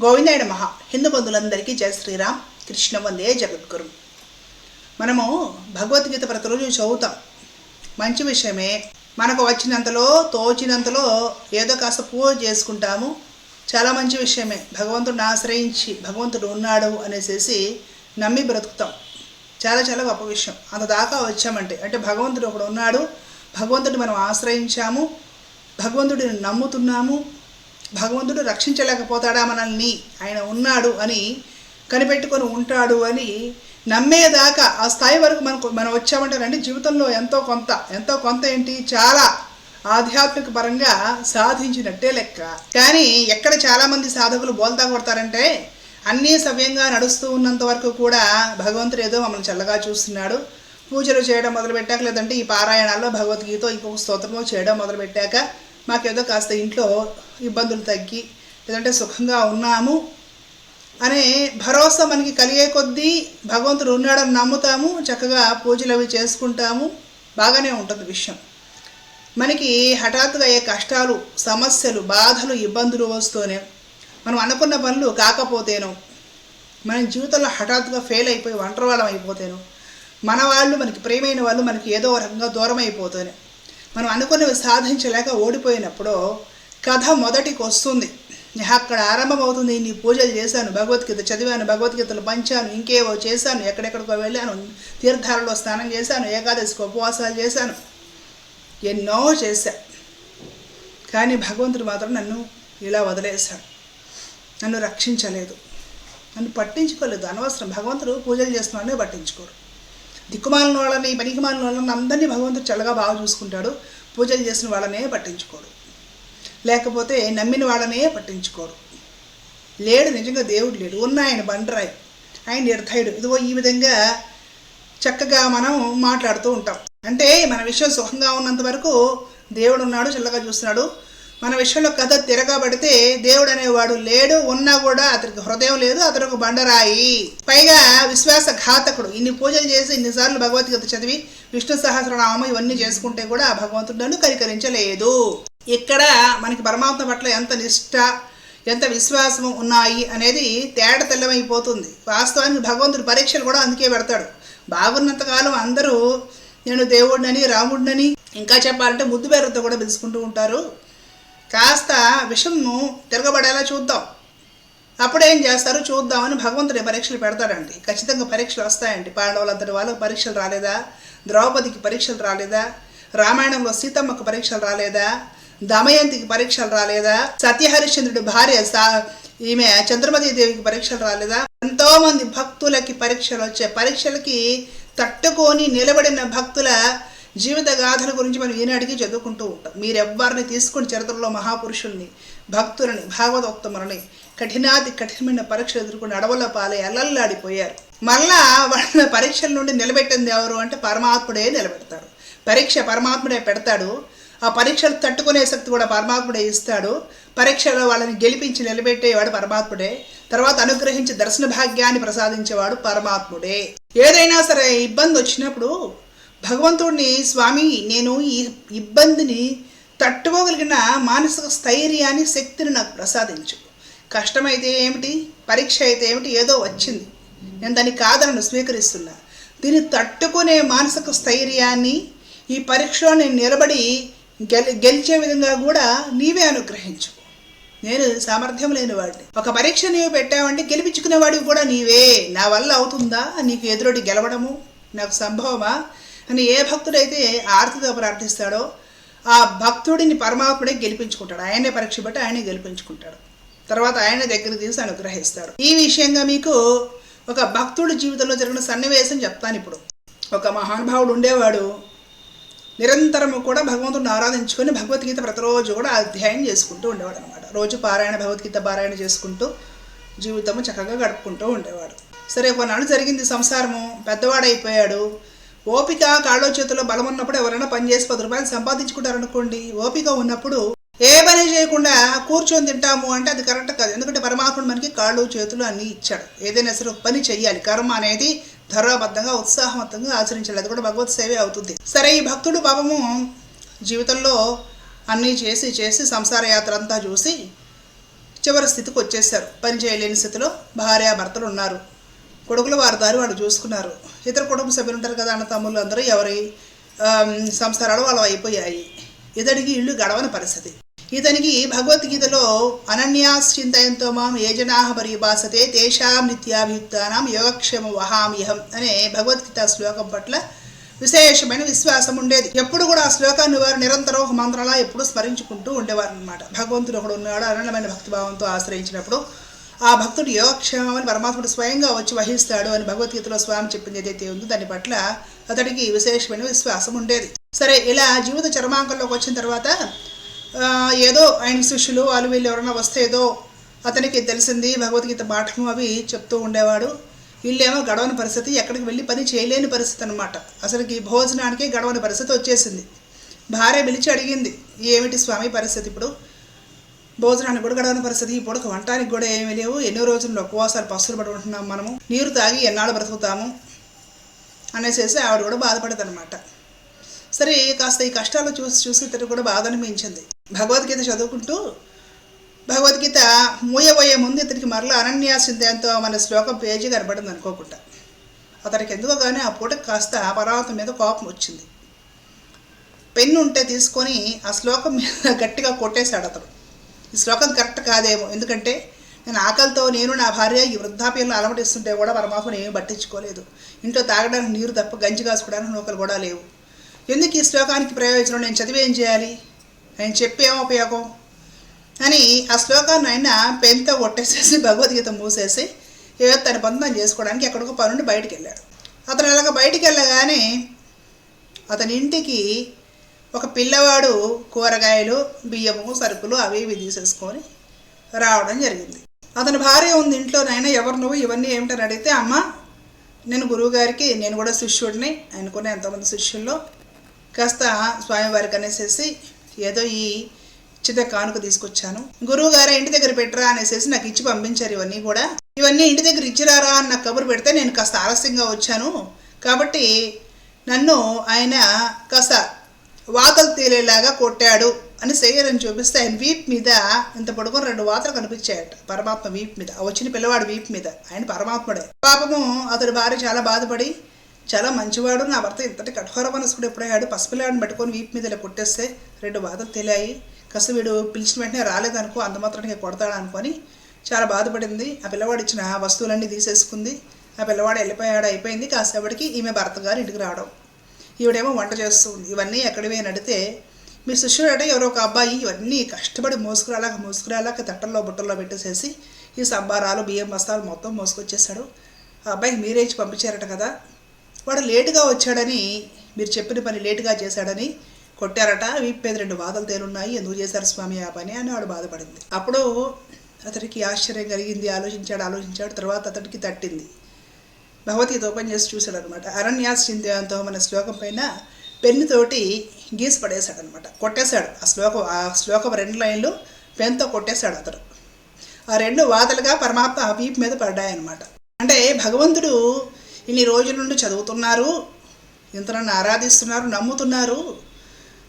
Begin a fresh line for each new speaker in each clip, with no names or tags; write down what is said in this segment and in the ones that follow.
గోవిందాయుడు మహా హిందూ బంధువులందరికీ జయ శ్రీరామ్. కృష్ణ వందే జగద్గురు. మనము భగవద్గీత ప్రతిరోజు చదువుతాం. మంచి విషయమే. మనకు వచ్చినంతలో తోచినంతలో ఏదో కాస్త పూజ చేసుకుంటాము. చాలా మంచి విషయమే. భగవంతుడిని ఆశ్రయించి భగవంతుడు ఉన్నాడు అనేసి నమ్మి బ్రతుకుతాం. చాలా చాలా గొప్ప విషయం. అంత దాకా వచ్చామంటే అంటే భగవంతుడు ఒకడు ఉన్నాడు. భగవంతుడిని మనం ఆశ్రయించాము. భగవంతుడిని నమ్ముతున్నాము. భగవంతుడు రక్షించలేకపోతాడా మనల్ని? ఆయన ఉన్నాడు అని కనిపెట్టుకొని ఉంటాడు అని నమ్మేదాకా ఆ స్థాయి వరకు మనకు మనం వచ్చామంటే రండి జీవితంలో ఎంతో కొంత ఎంతో కొంత ఏంటి? చాలా ఆధ్యాత్మిక పరంగా సాధించినట్టే లెక్క. కానీ ఎక్కడ చాలామంది సాధకులు బోల్తా కొడతారంటే అన్నీ సవ్యంగా నడుస్తూ ఉన్నంత వరకు కూడా భగవంతుడు ఏదో మమ్మల్ని చల్లగా చూస్తున్నాడు. పూజలు చేయడం మొదలుపెట్టాక లేదంటే ఈ పారాయణాల్లో భగవద్గీత ఇంకొక స్తోత్రమో చేయడం మొదలుపెట్టాక మాకేదో కాస్త ఇంట్లో ఇబ్బందులు తగ్గి లేదంటే సుఖంగా ఉన్నాము అనే భరోసా మనకి కలిగే కొద్దీ భగవంతుడు ఉన్నాడని నమ్ముతాము చక్కగా పూజలు అవి చేసుకుంటాము బాగానే ఉంటుంది విషయం. మనకి హఠాత్తుగా అయ్యే కష్టాలు సమస్యలు బాధలు ఇబ్బందులు వస్తూనే మనం అనుకున్న పనులు కాకపోతేనో మన జీవితంలో హఠాత్తుగా ఫెయిల్ అయిపోయి ఒంటరి వాళ్ళం అయిపోతేనో మన వాళ్ళు మనకి ప్రేమైన వాళ్ళు మనకి ఏదో రకంగా దూరం అయిపోతేనే మనం అనుకున్నవి సాధించలేక ఓడిపోయినప్పుడు కథ మొదటికి వస్తుంది అక్కడ ఆరంభమవుతుంది. నీ పూజలు చేశాను భగవద్గీత చదివాను భగవద్గీతలు పంచాను ఇంకేవో చేశాను ఎక్కడెక్కడికో వెళ్ళాను తీర్థాలలో స్నానం చేశాను ఏకాదశికి ఉపవాసాలు చేశాను ఎన్నో చేశా. కానీ భగవంతుడు మాత్రం నన్ను ఇలా వదిలేశాడు. నన్ను రక్షించలేదు. నన్ను పట్టించుకోలేదు. అనవసరం. భగవంతుడు పూజలు చేస్తున్నాడని పట్టించుకోరు. దిక్కుమాలిన వాళ్ళని పనికిమాలిన వాళ్ళని అందరినీ భగవంతుడు చల్లగా బాగా చూసుకుంటాడు. పూజలు చేసిన వాళ్ళనే పట్టించుకోడు. లేకపోతే నమ్మిన వాళ్ళనే పట్టించుకోడు. లేడు నిజంగా దేవుడు లేడు. ఉన్న ఆయన బండరాయి. ఆయన నిర్ధయుడు ఇదిగో ఈ విధంగా చక్కగా మనం మాట్లాడుతూ ఉంటాం. అంటే మన విషయం సుఖంగా ఉన్నంత వరకు దేవుడు ఉన్నాడు చల్లగా చూస్తున్నాడు. మన విషయంలో కథ తిరగబడితే దేవుడు అనేవాడు లేడు ఉన్నా కూడా అతనికి హృదయం లేదు అతడు ఒక బండరాయి. పైగా విశ్వాసఘాతకుడు. ఇన్ని పూజలు చేసి ఇన్నిసార్లు భగవద్గీత చదివి విష్ణు సహస్రనామం ఇవన్నీ చేసుకుంటే కూడా ఆ భగవంతుడు నన్ను కనికరించలేదు. ఇక్కడ మనకి పరమాత్మ పట్ల ఎంత నిష్ట ఎంత విశ్వాసం ఉన్నాయి అనేది తేడ తెల్లమైపోతుంది. వాస్తవానికి భగవంతుడు పరీక్షలు కూడా అందుకే పెడతాడు. బాగున్నంతకాలం అందరూ నేను దేవుడినని రాముడినని ఇంకా చెప్పాలంటే ముద్దు పేరుతో కూడా పిలుచుకుంటూ ఉంటారు. కాస్త విషంను తిరగబడేలా చూద్దాం. అప్పుడేం చేస్తారు? చూద్దామని భగవంతుడి పరీక్షలు పెడతాడండి. ఖచ్చితంగా పరీక్షలు వస్తాయండి. పాండవులంతటి వాళ్ళకు పరీక్షలు రాలేదా? ద్రౌపదికి పరీక్షలు రాలేదా? రామాయణంలో సీతమ్మకు పరీక్షలు రాలేదా? దమయంతికి పరీక్షలు రాలేదా? సత్యహరిశ్చంద్రుడి భార్య సా ఈమె చంద్రమతి దేవికి పరీక్షలు రాలేదా? ఎంతోమంది భక్తులకి పరీక్షలు వచ్చే పరీక్షలకి తట్టుకొని నిలబడిన భక్తుల జీవిత గాథల గురించి మనం ఈనాటికి చదువుకుంటూ ఉంటాం. మీరెవ్వరిని తీసుకుని చరిత్రలో మహాపురుషుల్ని భక్తులని భాగవతోత్తములని కఠినాది కఠినమైన పరీక్షలు ఎదుర్కొని అడవుల పాలై అల్లల్లాడిపోయారు. మళ్ళా వాళ్ళ పరీక్షల నుండి నిలబెట్టింది ఎవరు అంటే పరమాత్ముడే నిలబెడతాడు. పరీక్ష పరమాత్ముడే పెడతాడు. ఆ పరీక్షలు తట్టుకునే శక్తి కూడా పరమాత్ముడే ఇస్తాడు. పరీక్షలో వాళ్ళని గెలిపించి నిలబెట్టేవాడు పరమాత్ముడే. తర్వాత అనుగ్రహించి దర్శన భాగ్యాన్ని ప్రసాదించేవాడు పరమాత్ముడే. ఏదైనా సరే ఇబ్బంది వచ్చినప్పుడు భగవంతుడిని స్వామి నేను ఈ ఇబ్బందిని తట్టుకోగలిగిన మానసిక స్థైర్యాన్ని శక్తిని నాకు ప్రసాదించు. కష్టమైతే ఏమిటి? పరీక్ష అయితే ఏమిటి? ఏదో వచ్చింది. నేను దాన్ని కాదనను స్వీకరిస్తున్నా. దీన్ని తట్టుకునే మానసిక స్థైర్యాన్ని ఈ పరీక్షలో నేను నిలబడి గెలి గెలిచే విధంగా కూడా నీవే అనుగ్రహించు. నేను సామర్థ్యం లేని వాడిని. ఒక పరీక్ష నీవు పెట్టావంటే గెలిపించుకునేవాడివి కూడా నీవే. నా వల్ల అవుతుందా? నీకు ఎదురొడి గెలవడము? నాకు సంభవమా? అని ఏ భక్తుడైతే ఆర్తితో ప్రార్థిస్తాడో ఆ భక్తుడిని పరమాత్ముడే గెలిపించుకుంటాడు. ఆయనే పరీక్ష బట్టి ఆయనే గెలిపించుకుంటాడు. తర్వాత ఆయన దగ్గర తీసి అనుగ్రహిస్తాడు ఈ విషయంగా మీకు ఒక భక్తుడి జీవితంలో జరిగిన సన్నివేశం చెప్తాను ఇప్పుడు. ఒక మహానుభావుడు ఉండేవాడు. నిరంతరము కూడా భగవంతుడిని ఆరాధించుకొని భగవద్గీత ప్రతిరోజు కూడా అధ్యాయం చేసుకుంటూ ఉండేవాడు అనమాట రోజు పారాయణ భగవద్గీత పారాయణ చేసుకుంటూ జీవితము చక్కగా గడుపుకుంటూ ఉండేవాడు. సరే కొన్నాళ్ళు జరిగింది సంసారము. పెద్దవాడైపోయాడు. ఓపిక కాళ్ళో చేతిలో బలం ఉన్నప్పుడు ఎవరైనా పని చేసి పది రూపాయలు సంపాదించుకుంటారనుకోండి. ఓపిక ఉన్నప్పుడు ఏ పని చేయకుండా కూర్చొని తింటాము అంటే అది కరెక్ట్ కాదు. ఎందుకంటే పరమాత్ముడు మనకి కాళ్ళు చేతులు అన్నీ ఇచ్చాడు. ఏదైనా సరే పని చెయ్యాలి. కర్మ అనేది ధర్మబద్ధంగా ఉత్సాహవంతంగా ఆచరించాలి. అది కూడా భగవత్ సేవే అవుతుంది. సరే ఈ భక్తుడు పాపము జీవితంలో అన్నీ చేసి చేసి సంసార యాత్ర అంతా చూసి చివరి స్థితికి వచ్చేసారు పని చేయలేని స్థితిలో భార్య భర్తలు ఉన్నారు. కొడుకులు వారి దారి వాళ్ళు చూసుకున్నారు. ఇతర కుటుంబ సభ్యులు ఉంటారు కదా అన్న తమ్ముళ్ళు అందరూ ఎవరి సంసారాలు వాళ్ళు అయిపోయాయి. ఇతడికి ఇల్లు గడవని పరిస్థితి. ఇతనికి భగవద్గీతలో అనన్యాశ్చింతయంతో మాం ఏ జనాహ పరిభాసతే తేషాం నిత్యాభియుక్తానాం యోగక్షేమ వహామ్యహం అనే భగవద్గీత శ్లోకం పట్ల విశేషమైన విశ్వాసం ఉండేది. ఎప్పుడు కూడా ఆ శ్లోకాన్ని వారు నిరంతరం ఒక మంత్రంలా ఎప్పుడు స్మరించుకుంటూ ఉండేవారు అనమాట భగవంతుడు ఒకడు ఉన్నాడు అనన్యమైన భక్తిభావంతో ఆశ్రయించినప్పుడు ఆ భక్తుడు యోగక్షేమం పరమాత్ముడు స్వయంగా వచ్చి వహిస్తాడు అని భగవద్గీతలో స్వామి చెప్పింది ఏదైతే ఉందో దాని పట్ల అతడికి విశేషమైన విశ్వాసం ఉండేది. సరే ఇలా జీవిత చర్మాంకంలోకి వచ్చిన తర్వాత ఏదో ఆయన శిష్యులు వాళ్ళు వీళ్ళు ఎవరైనా వస్తే ఏదో అతనికి తెలిసింది భగవద్గీత పాఠము అవి చెప్తూ ఉండేవాడు. వీళ్ళేమో గడవని పరిస్థితి ఎక్కడికి వెళ్ళి పని చేయలేని పరిస్థితి అనమాట అసలుకి భోజనానికి గడవని పరిస్థితి వచ్చేసింది. భార్య పిలిచి అడిగింది ఏమిటి స్వామి పరిస్థితి ఇప్పుడు? భోజనాన్ని కూడా గడవని పరిస్థితి ఇప్పుడు వంటానికి కూడా ఏమీ లేవు. ఎన్నో రోజుల్లో ఉపవాసాలు పస్తులు పడి ఉంటున్నాం మనము. నీరు తాగి ఎన్నాళ్ళు బ్రతుకుతాము? అనేసేసి ఆవిడ కూడా బాధపడదనమాట సరే కాస్త ఈ కష్టాలు చూసి చూసి ఇతడు కూడా బాధ అనిపించింది. భగవద్గీత చదువుకుంటూ భగవద్గీత మూయబోయే ముందు ఇతనికి మరలా అనన్యాసిందేంతో మన శ్లోకం పేజీ కనబడింది అనుకోకుండా. అతనికి ఎందుకో కానీ ఆ పూట కాస్త పర్వతం మీద కోపం వచ్చింది. పెన్ను ఉంటే తీసుకొని ఆ శ్లోకం మీద గట్టిగా కొట్టేశాడు అతడు ఈ శ్లోకం కరెక్ట్ కాదేమో. ఎందుకంటే నేను ఆకలితో నేను నా భార్య ఈ వృద్ధాప్యంలో అలమటిస్తుంటే కూడా పరమాత్మను ఏమీ పట్టించుకోలేదు. ఇంట్లో తాగడానికి నీరు తప్ప గంజి కాసుకోవడానికి నూకలు కూడా లేవు. ఎందుకు ఈ శ్లోకానికి ప్రయోజనం? నేను చదివి ఏం చేయాలి? నేను చెప్పేమో ఉపయోగం? అని ఆ శ్లోకాన్ని ఆయన పెన్తో కొట్టేసేసి భగవద్గీత మూసేసి ఏదో తన బంధం చేసుకోవడానికి ఎక్కడికో పనుండి బయటికి వెళ్ళాడు. అతను అలాగ బయటికి వెళ్ళగానే అతని ఇంటికి ఒక పిల్లవాడు కూరగాయలు బియ్యము సరుకులు అవి ఇవి తీసేసుకొని రావడం జరిగింది. అతని భార్య ఉంది ఇంట్లో నాయన ఎవరు నువ్వు? ఇవన్నీ ఏమిటని అడిగితే అమ్మ నేను గురువుగారికి నేను కూడా శిష్యుడిని అనుకునే ఎంతమంది శిష్యుల్లో. కాస్త స్వామివారికి అనేసేసి ఏదో ఈ చిన్న కానుక తీసుకొచ్చాను. గురువు గారు ఇంటి దగ్గర పెట్టరా? అనేసి నాకు ఇచ్చి పంపించారు ఇవన్నీ కూడా. ఇవన్నీ ఇంటి దగ్గర ఇచ్చిరారా? అని నాకు కబురు పెడితే నేను కాస్త ఆలస్యంగా వచ్చాను. కాబట్టి నన్ను ఆయన కాస్త వాతలు తేలేలాగా కొట్టాడు అని శరీరం చూపిస్తే ఆయన వీప్ మీద ఇంత పడుకుని రెండు వాతలు కనిపించాయట. పరమాత్మ వీప్ మీద. వచ్చిన పిల్లవాడు వీప్ మీద. ఆయన పరమాత్ముడే. పాపము అతడి భార్య చాలా బాధపడి చాలా మంచివాడు. నా భర్త ఇంతటి కఠోర మనసుకుడు ఎప్పుడయ్యాడు? పసిపిల్లాడిని పట్టుకొని వీప్ మీద ఇలా కొట్టేస్తే రెండు వాతలు తేలాయి. కాస్త వీడు పిలిచిన వెంటనే రాలేదనుకో అంత మాత్రానికి కొడతాడు అనుకొని చాలా బాధపడింది. ఆ పిల్లవాడు ఇచ్చిన వస్తువులన్నీ తీసేసుకుంది. ఆ పిల్లవాడు వెళ్ళిపోయాడు అయిపోయింది. కాసేపటికి ఈమె భర్త గారు ఇంటికి రావడం. ఈవిడేమో వంట చేస్తుంది. ఇవన్నీ ఎక్కడివే నడితే మీ శిష్యుడు అంటే ఎవరో ఒక అబ్బాయి ఇవన్నీ కష్టపడి మోసుకురాలాక మోసుకురాలాక తట్టల్లో బుట్టల్లో పెట్టేసేసి ఈ సంబారాలు బియ్యం బస్తాలు మొత్తం మోసుకొచ్చేసాడు ఆ అబ్బాయికి మీరే ఇచ్చి పంపించారట కదా. వాడు లేటుగా వచ్చాడని మీరు చెప్పిన పని లేటుగా చేశాడని కొట్టారట. వీపు రెండు బాధలు తేలున్నాయి. ఎందుకు చేశారు స్వామి ఆ పని? అని వాడు బాధపడింది. అప్పుడు అతడికి ఆశ్చర్యం కలిగింది. ఆలోచించాడు ఆలోచించాడు. తర్వాత అతడికి తట్టింది. భగవద్గీత ఓపెన్ చేసి చూశాడు అనమాట అరణ్యాస్ చింతయంతో మన శ్లోకం పైన పెన్నుతోటి గీసి పడేశాడు అనమాట కొట్టేశాడు. ఆ శ్లోకం ఆ శ్లోకం రెండు లైన్లు పెన్తో కొట్టేశాడు అతడు. ఆ రెండు వాతలుగా పరమాత్మ ఆ వీపు మీద పడ్డాయన్నమాట అంటే భగవంతుడు ఇన్ని రోజుల నుండి చదువుతున్నారు ఇంత నన్ను ఆరాధిస్తున్నారు నమ్ముతున్నారు.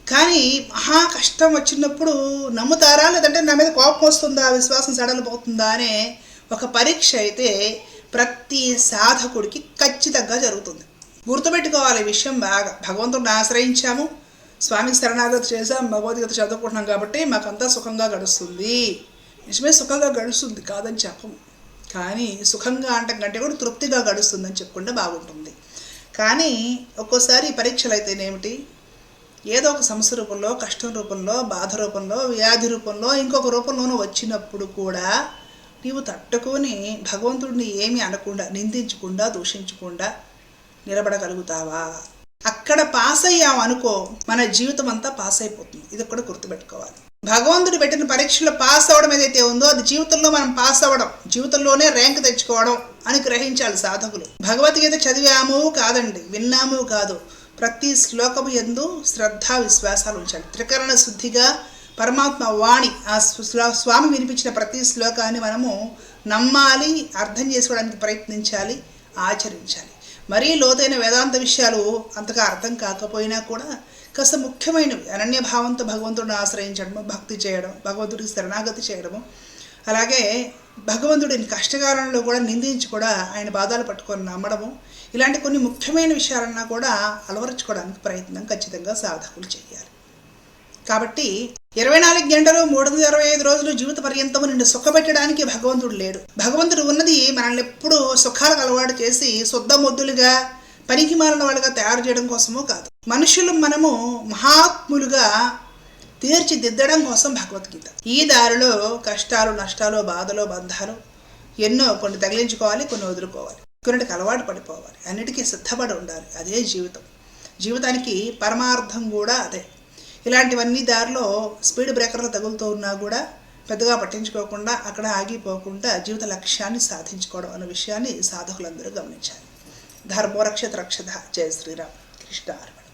కానీ మహా కష్టం వచ్చినప్పుడు నమ్ముతారా? లేదంటే నా మీద కోపం వస్తుందా? విశ్వాసం సడలిపోతుందా? అనే ఒక పరీక్ష అయితే ప్రతి సాధకుడికి ఖచ్చితంగా జరుగుతుంది. గుర్తుపెట్టుకోవాలి విషయం బాగా. భగవంతుడిని ఆశ్రయించాము స్వామికి శరణాగతి చేసాం భగవద్గీత చదువుకుంటున్నాం కాబట్టి మాకంతా సుఖంగా గడుస్తుంది. నిజమే సుఖంగా గడుస్తుంది కాదని చెప్పము కానీ సుఖంగా అంటాం కంటే కూడా తృప్తిగా గడుస్తుందని చెప్పుకుంటే బాగుంటుంది. కానీ ఒక్కోసారి పరీక్షలు పరీక్షలు అయితేనేమిటి ఏదో ఒక సమస్య రూపంలో కష్టం రూపంలో బాధ రూపంలో వ్యాధి రూపంలో ఇంకొక రూపంలోనూ వచ్చినప్పుడు కూడా నీవు తట్టుకొని భగవంతుడిని ఏమీ అనకుండా నిందించకుండా దూషించకుండా నిలబడగలుగుతావా? అక్కడ పాస్ అయ్యాం అనుకో మన జీవితం అంతా పాస్ అయిపోతుంది ఇది కూడా గుర్తుపెట్టుకోవాలి. భగవంతుడు పెట్టిన పరీక్షలో పాస్ అవ్వడం ఏదైతే ఉందో అది జీవితంలో మనం పాస్ అవ్వడం జీవితంలోనే ర్యాంక్ తెచ్చుకోవడం అని గ్రహించాలి సాధకులు. భగవద్గీత చదివాము కాదండి విన్నాము కాదు. ప్రతి శ్లోకము ఎందు శ్రద్ధ విశ్వాసాలు ఉంచాలి. త్రికరణ శుద్ధిగా పరమాత్మ వాణి ఆ స్వామి వినిపించిన ప్రతి శ్లోకాన్ని మనము నమ్మాలి అర్థం చేసుకోవడానికి ప్రయత్నించాలి ఆచరించాలి. మరీ లోతైన వేదాంత విషయాలు అంతగా అర్థం కాకపోయినా కూడా కాస్త ముఖ్యమైనవి. అనన్యభావంతో భగవంతుడిని ఆశ్రయించడము భక్తి చేయడం భగవంతుడికి శరణాగతి చేయడము అలాగే భగవంతుడిని కష్టకాలంలో కూడా నిందించి కూడా ఆయన బాధలు పట్టుకొని నమ్మడము ఇలాంటి కొన్ని ముఖ్యమైన విషయాలన్నా కూడా అలవరుచుకోవడానికి ప్రయత్నం ఖచ్చితంగా సాధకులు చేయాలి. కాబట్టి ఇరవై నాలుగు గంటలు మూడు వందల ఇరవై ఐదు రోజులు జీవిత పర్యంతము నిన్ను సుఖపెట్టడానికి భగవంతుడు లేడు. భగవంతుడు ఉన్నది మనల్ని ఎప్పుడూ సుఖాలకు అలవాటు చేసి శుద్ధ ముద్దులుగా పనికి మారిన వాళ్ళుగా తయారు చేయడం కోసమో కాదు. మనుషులు మనము మహాత్ములుగా తీర్చిదిద్దడం కోసం భగవద్గీత. ఈ దారిలో కష్టాలు నష్టాలు బాధలు బంధాలు ఎన్నో కొన్ని తగిలించుకోవాలి కొన్ని వదులుకోవాలి. కొన్నిటికి అలవాటు పడిపోవాలి. అన్నిటికీ సిద్ధపడి ఉండాలి. అదే జీవితం. జీవితానికి పరమార్థం కూడా అదే. ఇలాంటివన్నీ దారిలో స్పీడ్ బ్రేకర్లు తగులుతూ ఉన్నా కూడా పెద్దగా పట్టించుకోకుండా అక్కడ ఆగిపోకుండా జీవిత లక్ష్యాన్ని సాధించుకోవడం అనే విషయాన్ని సాధకులందరూ గమనించాలి ధర్మోరక్షత రక్షత జయ శ్రీరామ్. కృష్ణ అర్పణ.